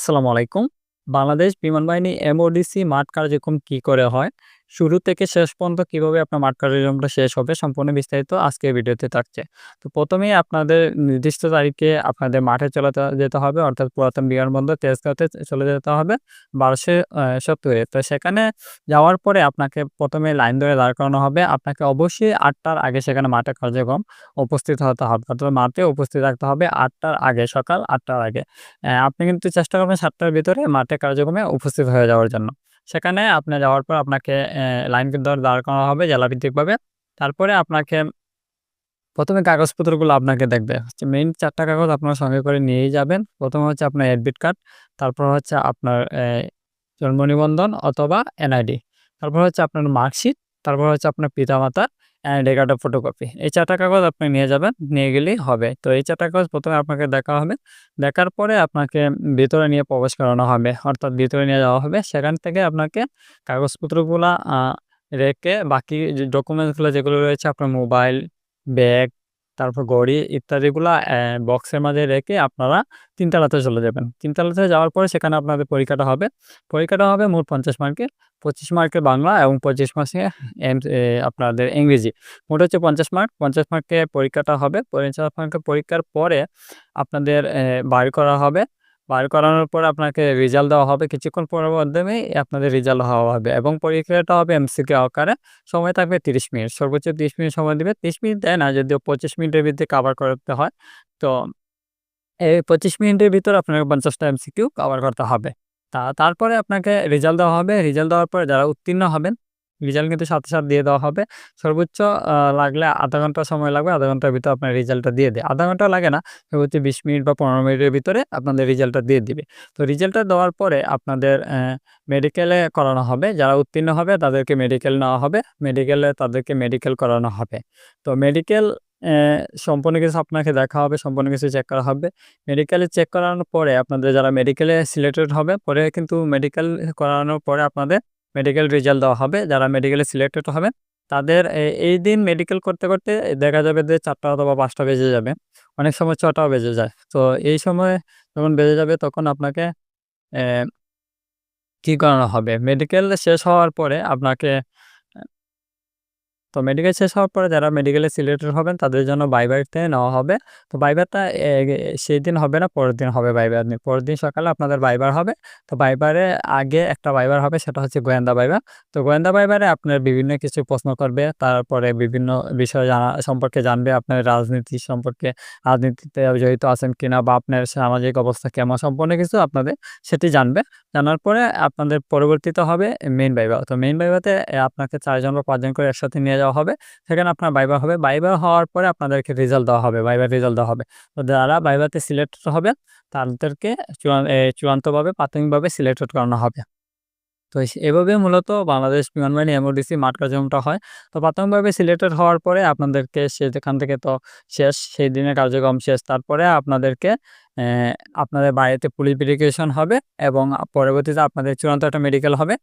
আসসালামু আলাইকুম। বাংলাদেশ বিমান বাহিনী এমওডিসি মাঠ কার্যক্রম কি করে হয়? শুরু থেকে শেষ পর্যন্ত কীভাবে আপনার মাঠ কার্যক্রমটা শেষ হবে সম্পূর্ণ বিস্তারিত আজকে ভিডিওতে থাকছে। তো প্রথমেই আপনাদের নির্দিষ্ট তারিখে আপনাদের মাঠে চলে যেতে হবে অর্থাৎ পুরাতন বিমানবন্দর তেজগাঁওতে চলে যেতে হবে ১২শো আ ৭০ এ। তো সেখানে যাওয়ার পরে আপনাকে প্রথমে লাইন ধরে দাঁড় করানো হবে। আপনাকে অবশ্যই আটটার আগে সেখানে মাঠে কার্যক্রম উপস্থিত হতে হবে। অর্থাৎ মাঠে উপস্থিত থাকতে হবে আটটার আগে, সকাল আটটার আগে। আপনি কিন্তু চেষ্টা করবেন সাতটার ভিতরে মাঠে কার্যক্রমে উপস্থিত হয়ে যাওয়ার জন্য। সেখানে আপনি যাওয়ার পর আপনাকে লাইন ধরে দাঁড় করানো হবে জেলাভিত্তিকভাবে। তারপরে আপনাকে প্রথমে কাগজপত্রগুলো আপনাকে দেখবে। হচ্ছে মেইন চারটা কাগজ আপনার সঙ্গে করে নিয়েই যাবেন। প্রথমে হচ্ছে আপনার অ্যাডমিট কার্ড, তারপর হচ্ছে আপনার জন্ম নিবন্ধন অথবা এনআইডি। তারপর হচ্ছে আপনার মার্কশিট, তারপর হচ্ছে আপনার পিতামাতার এনআইডি এগারোটা ফটোকপি। এই চারটা কাগজ আপনি নিয়ে যাবেন, নিয়ে গেলেই হবে। তো এই ৪ টা কাগজ প্রথমে আপনাকে দেখা হবে। দেখার পরে আপনাকে ভিতরে নিয়ে প্রবেশ করানো হবে। অর্থাৎ ভিতরে নিয়ে যাওয়া হবে। সেখান থেকে আপনাকে কাগজপত্রগুলো রেখে বাকি ডকুমেন্টসগুলো যেগুলো রয়েছে আপনার মোবাইল, ব্যাগ, তারপর গড়ি ইত্যাদিগুলা বক্সের মাঝে রেখে আপনারা ৩ তলাতে চলে যাবেন। তিনতলাতে যাওয়ার পরে সেখানে আপনাদের পরীক্ষাটা হবে। পরীক্ষাটা হবে মোট ৫০ মার্কের। ২৫ মার্কের বাংলা এবং ২৫ মার্কে আপনাদের ইংরেজি। মোট হচ্ছে ৫০ মার্ক। পঞ্চাশ মার্কে পরীক্ষাটা হবে। ৫০ মার্কের পরীক্ষার পরে আপনাদের বার করা হবে। বাইর করানোর পর আপনাকে রেজাল্ট দেওয়া হবে। কিছুক্ষণ পরের মাধ্যমেই আপনাদের রেজাল্ট হওয়া হবে এবং পরীক্ষাটা হবে এমসিকিউ আকারে। সময় থাকবে ৩০ মিনিট। সর্বোচ্চ ৩০ মিনিট সময় দিবে। ৩০ মিনিট দেয় না যদিও ২৫ মিনিটের ভিতরে কভার করতে হয়। তো এই ২৫ মিনিটের ভিতরে আপনাকে ৫০ টা এমসিকিউ কভার করতে হবে। তা তারপরে আপনাকে রেজাল্ট দেওয়া হবে। রেজাল্ট দেওয়ার পরে যারা উত্তীর্ণ হবেন, রেজাল্ট কিন্তু সাথে, সাথে দিয়ে দেওয়া হবে। সর্বোচ্চ লাগলে ০.৫ ঘণ্টা সময় লাগবে। আধা ঘণ্টার ভিতরে আপনার রেজাল্টটা দিয়ে দেয়। আধা ঘণ্টা লাগে না। সর্বোচ্চ ২০ মিনিট বা ১৫ মিনিটের ভিতরে আপনাদের রেজাল্টটা দিয়ে দিবে। তো রেজাল্টটা দেওয়ার পরে আপনাদের মেডিকেলে করানো হবে। যারা উত্তীর্ণ হবে তাদেরকে মেডিকেল নেওয়া হবে। মেডিকেলে তাদেরকে মেডিকেল করানো হবে। তো মেডিকেল সম্পূর্ণ কিছু আপনাকে দেখা হবে, সম্পূর্ণ কিছু চেক করা হবে। মেডিকেলে চেক করানোর পরে আপনাদের যারা মেডিকেলে সিলেক্টেড হবে, পরে কিন্তু মেডিকেল করানোর পরে আপনাদের মেডিকেল রেজাল্ট দেওয়া হবে। যারা মেডিকেলে সিলেক্টেড হবে তাদের এই দিন মেডিকেল করতে, করতে দেখা যাবে যে চারটা অথবা পাঁচটা বেজে যাবে। অনেক সময় ছটাও বেজে যায়। তো এই সময় যখন বেজে যাবে তখন আপনাকে কী করানো হবে? মেডিকেল শেষ হওয়ার পরে আপনাকে তো মেডিকেল শেষ হওয়ার পরে যারা মেডিকেলে সিলেক্টেড হবেন তাদের জন্য ভাইভাতে নেওয়া হবে। তো বাইবারটা সেই দিন হবে না, পরের দিন হবে ভাইভা। পরের দিন সকালে আপনাদের বাইবার হবে। তো ভাইবারে আগে একটা বাইবার হবে সেটা হচ্ছে গোয়েন্দা ভাইভা। তো গোয়েন্দা বাইবারে আপনার বিভিন্ন কিছু প্রশ্ন করবে। তারপরে বিভিন্ন বিষয় জানা সম্পর্কে জানবে। আপনার রাজনীতি সম্পর্কে, রাজনীতিতে জড়িত আছেন কিনা বা আপনার সামাজিক অবস্থা কেমন সম্পূর্ণ কিছু আপনাদের সেটি জানবে। জানার পরে আপনাদের পরবর্তীতে হবে মেইন ভাইভা। তো মেইন বাইবাতে আপনাকে চারজন বা পাঁচজন করে একসাথে নিয়ে যাওয়া হবে। সেখানে আপনার ভাইভা হবে। ভাইভা হওয়ার পরে আপনাদেরকে রেজাল্ট দেওয়া হবে। বাইবার রেজাল্ট দেওয়া হবে। তো যারা ভাইভাতে সিলেক্টেড হবে তাদেরকে চূড়া চূড়ান্তভাবে প্রাথমিকভাবে সিলেক্টেড করানো হবে। তো এভাবে মূলত বাংলাদেশ বিমান বাহিনী এমওডিসি মাঠ কার্যক্রমটা হয়। তো প্রাথমিকভাবে সিলেক্টেড হওয়ার পরে আপনাদেরকে সেখান থেকে তো শেষ, সেই দিনের কার্যক্রম শেষ। তারপরে আপনাদেরকে আপনাদের বাড়িতে পুলিশ ভেরিফিকেশন হবে এবং পরবর্তীতে আপনাদের চূড়ান্ত একটা মেডিকেল হবে।